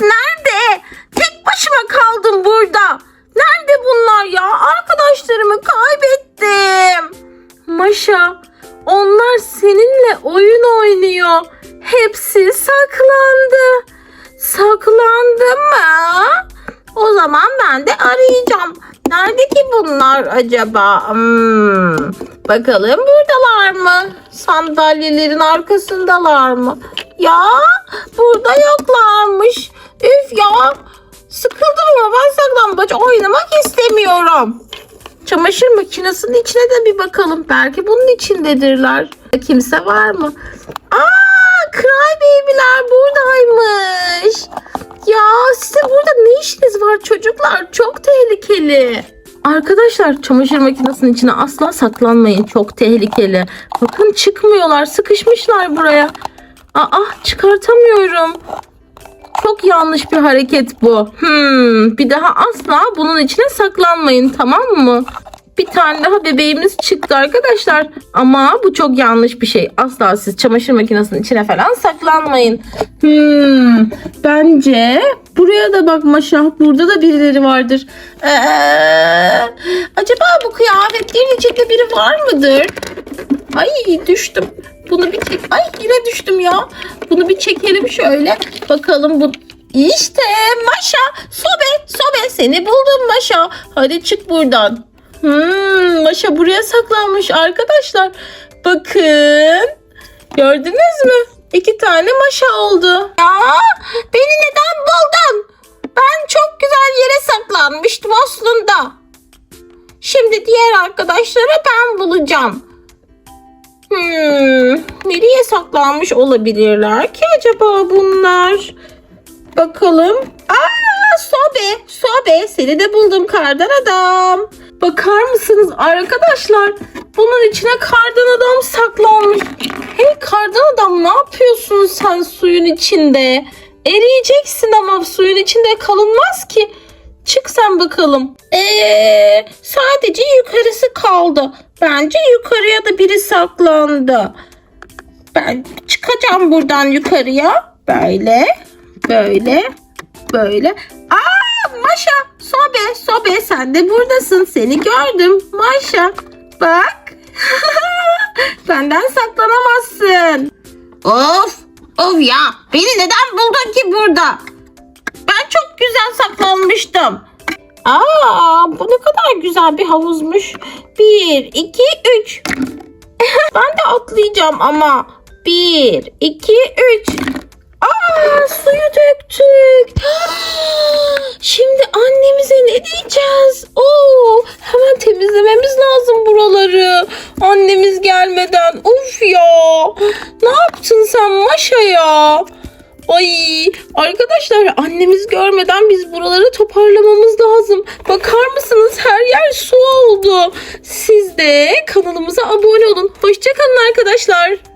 Nerede? Tek başıma kaldım burada. Nerede bunlar ya? Arkadaşlarımı kaybettim. Maşa, onlar seninle oyun oynuyor. Hepsi saklandı. Saklandı mı? O zaman ben de arayacağım. Nerede ki bunlar acaba? Hmm, Bakalım buradalar mı? Sandalyelerin arkasındalar mı? Ya burada yoklarmış. Üf ya. Sıkıldım ama ben saklambaç oynamak istemiyorum. Çamaşır makinesinin içine de bir bakalım. Belki bunun içindedirler. Kimse var mı? Aa, Cry Baby'ler buradaymış. Ya size burada ne işiniz var çocuklar? Çok tehlikeli. Arkadaşlar çamaşır makinesinin içine asla saklanmayın. Çok tehlikeli. Bakın çıkmıyorlar. Sıkışmışlar buraya. Aa çıkartamıyorum. Çok yanlış bir hareket bu. Hmm, bir daha asla bunun içine saklanmayın tamam mı? Bir tane daha bebeğimiz çıktı arkadaşlar. Ama bu çok yanlış bir şey. Asla siz çamaşır makinesinin içine falan saklanmayın. Hmm, bence buraya da bak Maşah. Burada da birileri vardır. Ee, acaba bu kıyafetlerin içinde biri var mıdır? Ay düştüm. Bunu bir çek. Ay yine düştüm ya. Bunu bir çekelim şöyle. Bakalım bu. İşte Maşa. Sobe. Sobe seni buldum Maşa. Hadi çık buradan. Hmm, Maşa buraya saklanmış arkadaşlar. Bakın. Gördünüz mü? İki tane Maşa oldu. Ya beni neden buldun? Ben çok güzel yere saklanmıştım aslında. Şimdi diğer arkadaşlara ben bulacağım. Hmm, nereye saklanmış olabilirler ki acaba bunlar? Bakalım. Aa, Sobe, Sobe seni de buldum kardan adam. Bakar mısınız arkadaşlar? Bunun içine kardan adam saklanmış. Hey kardan adam ne yapıyorsun sen suyun içinde? Eriyeceksin ama suyun içinde kalınmaz ki. Çık sen bakalım. Ee, sadece yukarısı kaldı. Bence yukarıya da biri saklandı. Ben çıkacağım buradan yukarıya. Böyle, böyle, böyle. Aa Maşa, Sobe, Sobe sen de buradasın. Seni gördüm. Maşa, bak. Benden saklanamazsın. Of, of ya. Beni neden buldun ki burada? Ben çok güzel saklanmıştım. Aa, bu ne kadar güzel bir havuzmuş. Bir, iki, üç. ben de atlayacağım ama. Bir, iki, üç. Suyu döktük. Şimdi annemize ne diyeceğiz? Oo, hemen temizlememiz lazım buraları. Annemiz gelmeden. Uf ya. Ne yaptın sen Maşa ya? Ay arkadaşlar annemiz görmeden biz buraları toparlamamız lazım. Bakar mısınız her yer su oldu. Siz de kanalımıza abone olun. Hoşçakalın arkadaşlar.